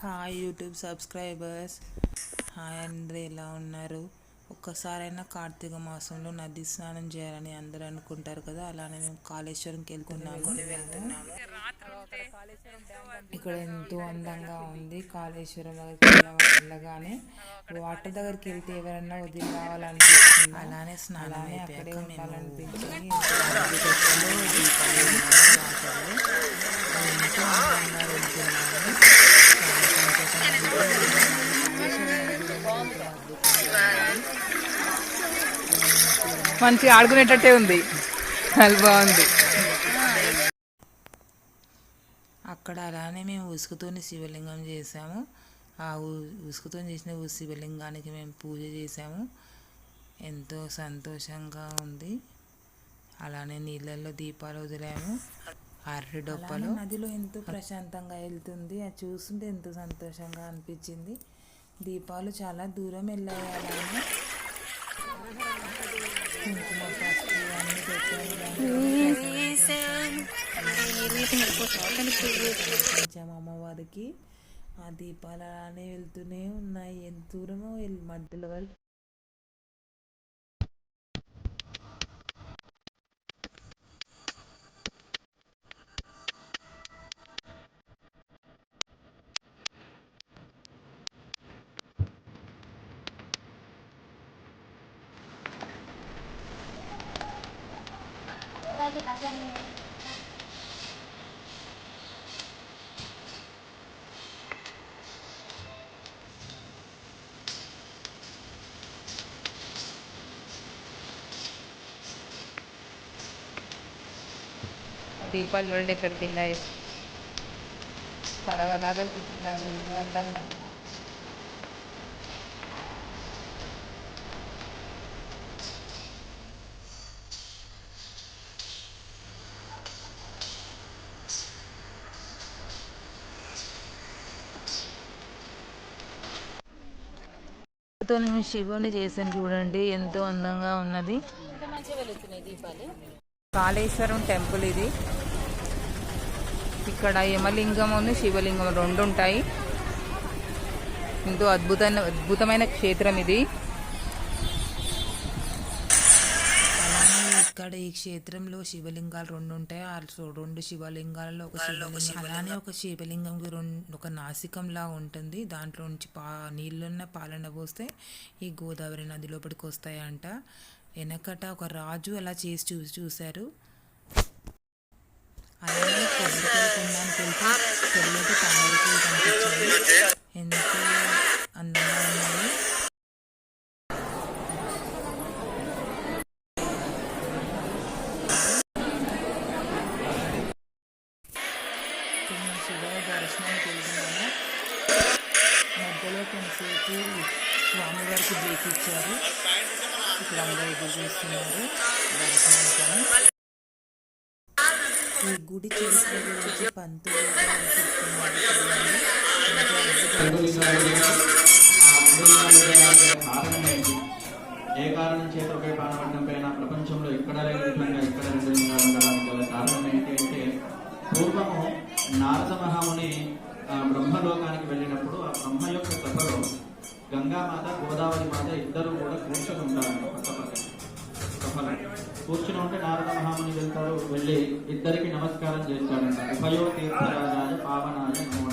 Hi YouTube subscribers hi అందరూ ఎలా ఉన్నారు? ఒక్కసారైనా కార్తీక మాసంలో నది స్నానం చేయాలని అందరూ అనుకుంటారు కదా అలానే మేము కాళేశ్వరంకి వెళ్తున్నాము. ఇక్కడ ఎంతో అందంగా ఉంది కాళేశ్వరం దగ్గరికి వెళ్ళ- వెళ్ళగానే వాటర్ దగ్గరికి వెళ్తే ఎవరన్నా వదిలి రావాలనిపిస్తుంది? అలానే స్నానం అక్కడే ఉండాలనిపించింది. వాటర్లో. ఎంతో అందంగా వెళ్తున్నాము మంచిగా ఆడుకునేటట్టే ఉంది. అది బాగుంది. అక్కడ అలానే మేము ఉసుకుతోని శివలింగం చేసాము ఆ ఉసుకుతో చేసిన శివలింగానికి మేము పూజ చేసాము ఎంతో సంతోషంగా ఉంది. అలానే నీళ్ళల్లో దీపాలు వదిలాము. అరటి డొప్పలు. నదిలో ఎంతో ప్రశాంతంగా వెళ్తుంది. అది చూస్తుంటే ఎంతో సంతోషంగా అనిపించింది. దీపాలు చాలా దూరం వెళ్ళాయి అలానే. అమ్మవారికి ఆ దీపాలు అలానే వెళ్తూనే ఉన్నాయి. ఎంత దూరమో వెళ్ళి మధ్యలో వరకు దీపాలు చూడండి ఎక్కడ తిన్నాయి పూలతో మేము శివుని చేసాను చూడండి ఎంతో అందంగా ఉన్నది. కాళేశ్వరం టెంపుల్ ఇది. ఇక్కడ యమలింగం శివలింగం రెండు ఉంటాయి. ఎంతో అద్భుతమైన అద్భుతమైన క్షేత్రం ఇది అలానే ఇక్కడ ఈ క్షేత్రంలో శివలింగాలు రెండు ఉంటాయి. ఆ సో- రెండు శివలింగాలలో ఒక శివలింగం అలానే ఒక శివలింగంకి రెండు ఒక నాసికం లా ఉంటుంది. దాంట్లో నుంచి పా నీళ్ళున్న పాలన పోస్తే ఈ గోదావరి నది లోపలికి వస్తాయంట. వెనకట ఒక రాజు అలా చేసి చూ చూశారు. అలానే కొబ్బరికాయ కొనడానికి వెళ్తే కొంతసేపు స్వామివారికి బ్రేక్ ఇచ్చారు ఇక్కడ అందరూ ఎదురు చూస్తున్నారు. దర్శనానికని ఈ గుడి చరిత్ర గురించి పంతులు ఏ కారణం చేత ఒకే ప్రాణపట్టణం పైన ప్రపంచంలో ఎక్కడ లేని విధంగా ఇక్కడ రెండు లింగాలు ఉండడానికి గల కారణం ఏంటి అంటే పూర్వము నారద మహాముని బ్రహ్మలోకానికి వెళ్ళినప్పుడు ఆ బ్రహ్మ యొక్క కథలో గంగామాత గోదావరి మాత ఇద్దరు కూడా కూర్చొని ఉంటారు కూర్చుని ఉంటే నారద మహాముని వెళ్తారు వెళ్ళి ఇద్దరికి నమస్కారం చేస్తాడంట ఉభయో తీర్థరాజాయ పావనాయ నమో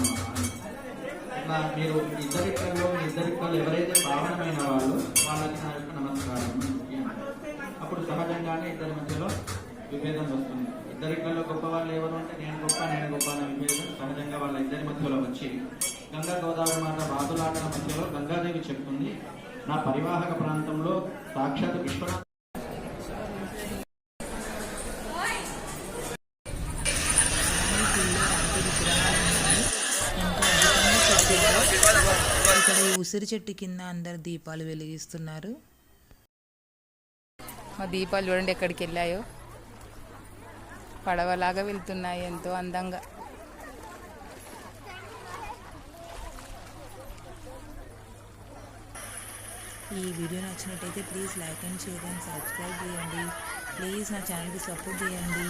ఇట్లా మీరు ఇద్దరికల్లో మీ ఇద్దరికల్లో ఎవరైతే పావనమైన వాళ్ళు వాళ్ళకి నా యొక్క నమస్కారం అప్పుడు సహజంగానే ఇద్దరి మధ్యలో విభేదం వస్తుంది. ఇద్దరికల్లో గొప్ప వాళ్ళు ఎవరు అంటే నేను గొప్ప నేను గొప్ప అనే విభేదం సహజంగా వాళ్ళ ఇద్దరి మధ్యలో వచ్చి గంగా గోదావరి మాట బాతులాటల మధ్యలో గంగాదేవి చెప్తుంది నా పరివాహక ప్రాంతంలో సాక్షాత్ విశ్వనాథ ఇక్కడ ఈ ఉసిరి చెట్టు కింద అందరు దీపాలు వెలిగిస్తున్నారు. మా దీపాలు చూడండి ఎక్కడికి వెళ్ళాయో. పడవలాగా వెళ్తున్నాయి ఎంతో అందంగా. ఈ వీడియో నచ్చినట్టయితే please like and share and subscribe చేయండి. ప్లీజ్ నా ఛానల్కి సపోర్ట్ చేయండి.